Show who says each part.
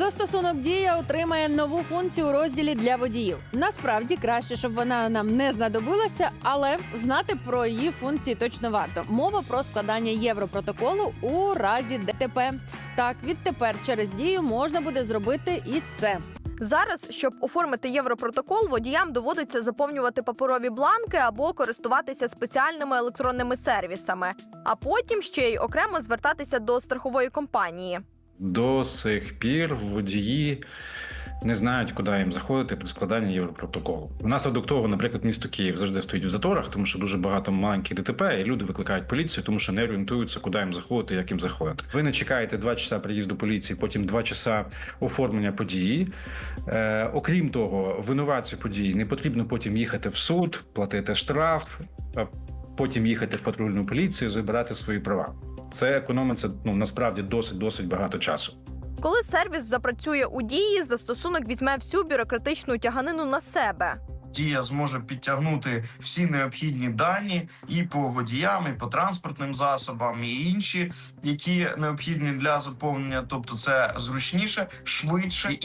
Speaker 1: Застосунок дія отримає нову функцію у розділі для водіїв. Насправді краще, щоб вона нам не знадобилася, але знати про її функції точно варто. Мова про складання європротоколу у разі ДТП. Так, відтепер через дію можна буде зробити і це.
Speaker 2: Зараз, щоб оформити європротокол, водіям доводиться заповнювати паперові бланки або користуватися спеціальними електронними сервісами, а потім ще й окремо звертатися до страхової компанії.
Speaker 3: До сих пір водії не знають, куди їм заходити при складанні європротоколу. Внаслідок того, наприклад, місто Київ завжди стоїть в заторах, тому що дуже багато маленьких ДТП, і люди викликають поліцію, тому що не орієнтуються, куди їм заходити, як їм заходити. Ви не чекаєте два часа приїзду поліції, потім два часа оформлення події. Е, окрім того, винуватцю події не потрібно потім їхати в суд, платити штраф, потім їхати в патрульну поліцію, забирати свої права. Це економиться ну насправді досить досить багато часу.
Speaker 2: Коли сервіс запрацює у дії, застосунок візьме всю бюрократичну тяганину на себе.
Speaker 4: Дія зможе підтягнути всі необхідні дані і по водіям, і по транспортним засобам, і інші, які необхідні для заповнення. Тобто, це зручніше, швидше